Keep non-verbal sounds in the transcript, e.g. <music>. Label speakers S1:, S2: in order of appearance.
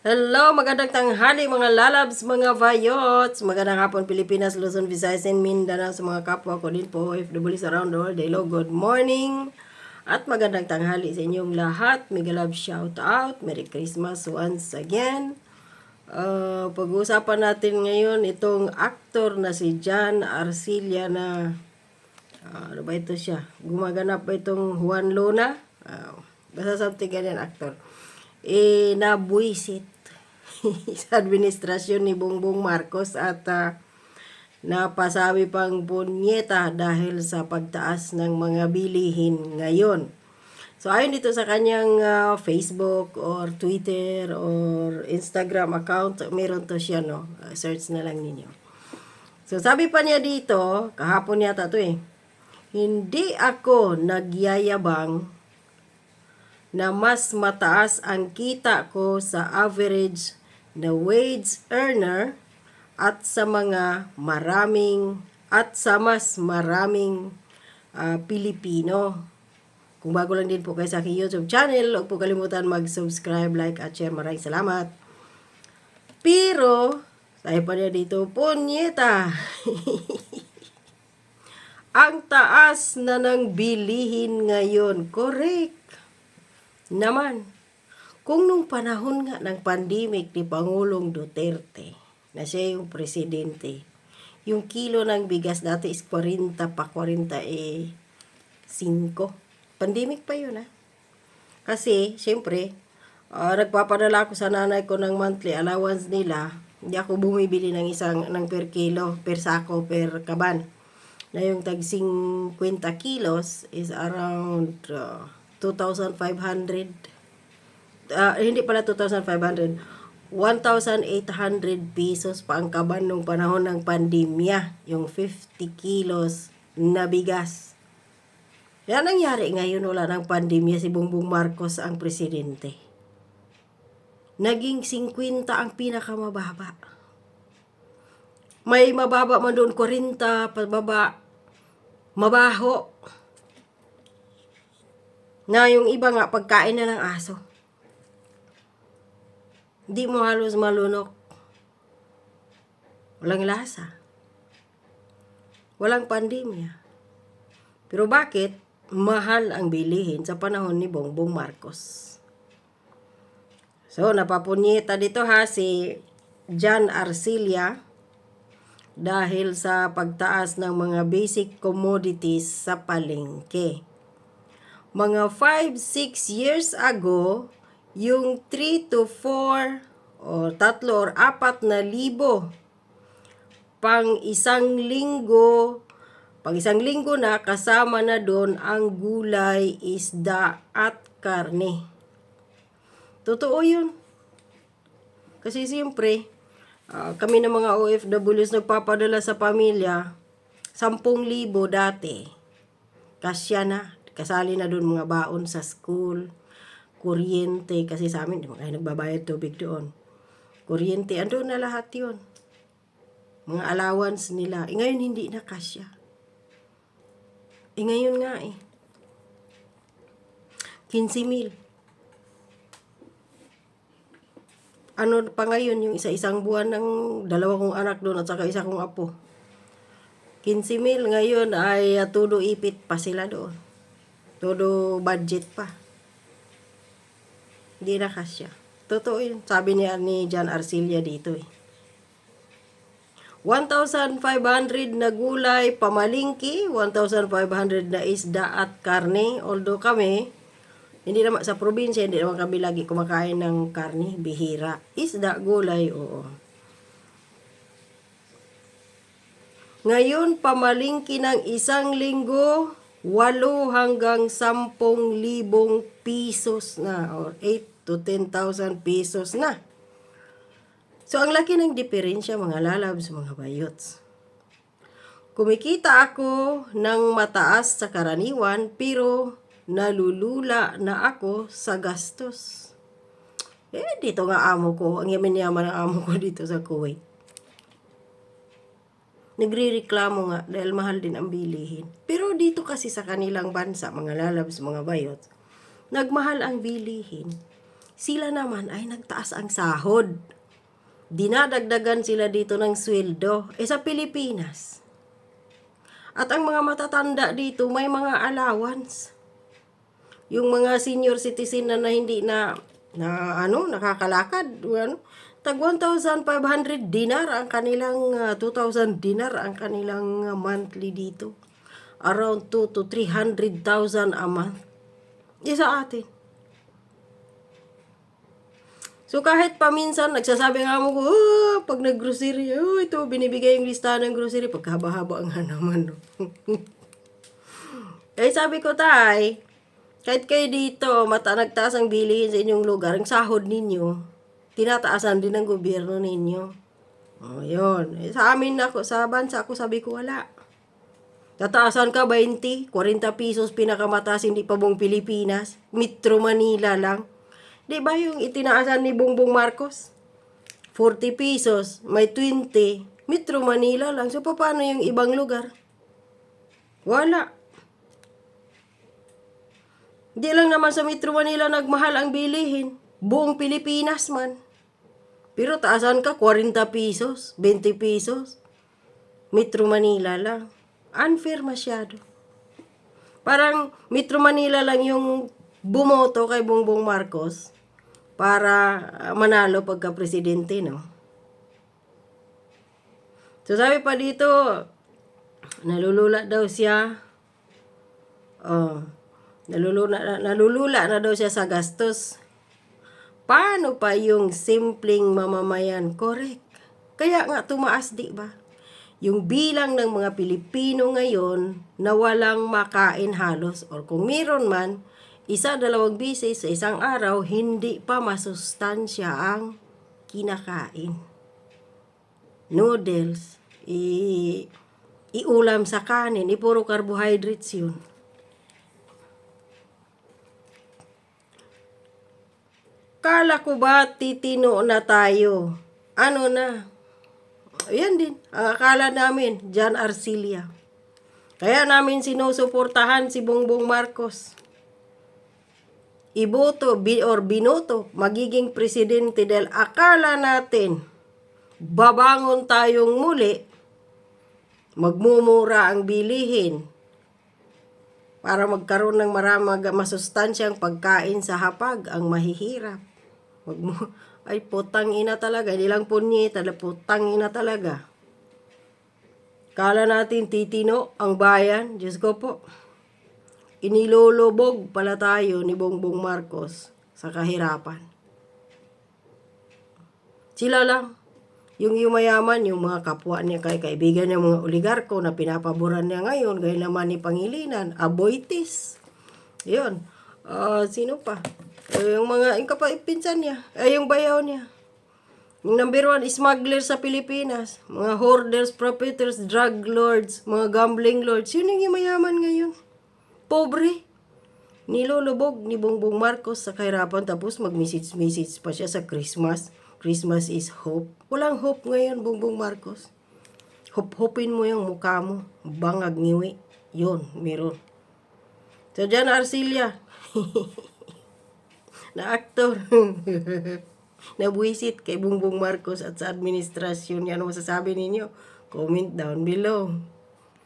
S1: Hello, magandang tanghali mga lalabs, mga vayots. Magandang hapon Pilipinas, Luzon, Visayas, and Mindanao sa mga kapwa ko din po, OFWs around the world. Hello, good morning. At magandang tanghali sa inyong lahat. Mega love shout out. Merry Christmas once again. Uh, pag-uusapan natin ngayon itong actor na si John Arcilla na ah, ano ba ito siya? Gumaganap ba itong Juan Luna? Ah, basta something ganyan actor. Eh, nabuisit <laughs> sa administrasyon ni Bongbong Marcos at ah, napasabi pang punyeta dahil sa pagtaas ng mga bilihin ngayon. So, ayon dito sa kanyang ah, Facebook or Twitter or Instagram account, meron to siya, no? Ah, search na lang ninyo. So, sabi pa niya dito, kahapon yata to eh, hindi ako nagyayabang na mas mataas ang kita ko sa average na wage earner at sa mga maraming at sa mas maraming ah, Pilipino. Kung bago lang din po kayo sa aking YouTube channel, huwag po kalimutan mag-subscribe, like, at share. Maraming salamat. Pero, sabi pa niya dito, punyeta. <laughs> Ang taas na ng bilihin ngayon. Correct. Naman, kung nung panahon nga ng pandemic ni Pangulong Duterte, na siya yung presidente, yung kilo ng bigas dati is 40 pa 40 eh 5. Pandemic pa yun ah. Kasi, syempre, ah, nagpapadala ako sa nanay ko ng monthly allowance nila. Hindi ako bumibili ng isang ng per kilo, per sako, per kaban. Na yung tag 50 kilos is around ah, 2,500. Ah, hindi pala 2,500. 1,800 pesos pa ang kaban nung panahon ng pandemya. Yung 50 kilos na bigas. Yan nangyari ngayon wala ng pandemya si Bongbong Marcos ang presidente. Naging 50 ang pinakamababa. May mababa man doon 40, pababa, mabaho. Na yung iba nga pagkain na ng aso. Di mo halos malunok. Walang lasa. Walang pandemya. Pero bakit? Mahal ang bilihin sa panahon ni Bongbong Marcos. So, napapunyeta dito ha si John Arcilla dahil sa pagtaas ng mga basic commodities sa palengke. Mga 5-6 years ago, yung 3 to 4 o tatlo or apat na libo pang isang linggo pang isang linggo na kasama na doon ang gulay, isda at karne. Totoo yun. Kasi siyempre, ah, kami ng mga OFWs nagpapadala sa pamilya, 10,000 dati. Kasya na. Kasali na doon mga baon sa school, kuryente, kasi sa amin, di ba kayo nagbabayad tubig doon. Kuryente, ando na lahat yun. Mga allowance nila. E ngayon hindi na kasya. E ngayon nga eh. 15 mil. Ano pa ngayon yung isa-isang buwan ng dalawa kong anak doon at saka isa kong apo. 15 mil ngayon ay uh, todo ipit pa sila doon. Todo budget pa. Hindi na kasya. Totoo yun. Sabi niya ni John Arcilla dito eh. 1,500 na gulay, pamalingki, 1,500 na isda at karne. Although kami, hindi naman sa probinsya, hindi naman kami lagi kumakain ng karne, bihira. Isda, gulay, oo. Ngayon, pamalingki ng isang linggo, 8 hanggang 10,000 pesos na or 8 to 10,000 pesos na. So, ang laki ng diferensya mga lalabs, mga bayots. Kumikita ako ng mataas sa karaniwan pero nalulula na ako sa gastos. Eh, dito nga amo ko. Ang yaman-yaman ng amo ko dito sa Kuwait. Nagre-reklamo nga dahil mahal din ang bilihin. Pero dito kasi sa kanilang bansa, mga lalabs, mga bayot, nagmahal ang bilihin. sila naman ay nagtaas ang sahod. Dinadagdagan sila dito ng sweldo. Eh sa Pilipinas. At ang mga matatanda dito may mga allowance. Yung mga senior citizen na, na hindi na na ano nakakalakad ano tag 1,500 dinar ang kanilang ah, 2,000 dinar ang kanilang ah, monthly dito. Around 2 to 300,000 a month. Isa atin. So kahit paminsan nagsasabi nga mo ko, oh, pag nag-grocery, oh, ito binibigay yung listahan ng grocery pagkahaba-haba nga <laughs> naman. <laughs> Eh sabi ko tay, kahit kayo dito mata nagtaas ang bilihin sa inyong lugar, ang sahod ninyo, tinataasan din ng gobyerno ninyo. Oh, yun. Eh, sa amin ako, sa bansa ako, sabi ko wala. Tataasan ka 20, 40 pesos pinakamataas, hindi pa buong Pilipinas. Metro Manila lang. Di ba yung itinaasan ni Bongbong Marcos? 40 pesos, may 20, Metro Manila lang. So, paano yung ibang lugar? Wala. Di lang naman sa Metro Manila nagmahal ang bilihin. Buong Pilipinas man. Pero taasan ka 40 pesos, 20 pesos. Metro Manila lang. Unfair masyado. Parang Metro Manila lang yung bumoto kay Bongbong Marcos para ah, manalo pagka presidente, no? So sabi pa dito, nalulula daw siya. Oh, nalulula, nalulula na daw siya sa gastos. Paano pa yung simpleng mamamayan? Correct. Kaya nga tumaas, di ba? Yung bilang ng mga Pilipino ngayon na walang makain halos or kung meron man, isa dalawang bisis sa isang araw, hindi pa masustansya ang kinakain. Noodles, i iulam sa kanin, i puro carbohydrates yun. Kala ko ba titino na tayo? Ano na? Ayan din, ang akala namin, John Arcilia. Kaya namin sinusuportahan si Bongbong Marcos iboto bi- or binoto magiging presidente dahil akala natin babangon tayong muli magmumura ang bilihin para magkaroon ng maramag masustansyang pagkain sa hapag ang mahihirap. Magmu ay putang ina talaga, hindi lang punyeta, putang ina talaga. Kala natin titino ang bayan, Diyos ko po inilolobog pala tayo ni Bongbong Marcos sa kahirapan. Sila lang. Yung yumayaman, yung mga kapwa niya kay kaibigan niya mga oligarko na pinapaboran niya ngayon, gaya naman ni Pangilinan, Aboitis. Yun. Ah, sino pa? Eh, yung mga, yung kapapinsan niya, ay yung bayaw niya. Yung number one, smuggler sa Pilipinas. Mga hoarders, profiteers, drug lords, mga gambling lords. Yun yung yumayaman ngayon pobre. Nilulubog ni Bongbong Marcos sa kahirapan tapos mag-message-message pa siya sa Christmas. Christmas is hope. Walang hope ngayon, Bongbong Marcos. Hop-hopin mo yung mukha mo. Bangag ngiwi. Yun, meron. So, dyan, Arcilia. <laughs> na aktor. <laughs> Nabuisit kay Bongbong Marcos at sa administrasyon. Ang masasabi ninyo? Comment down below.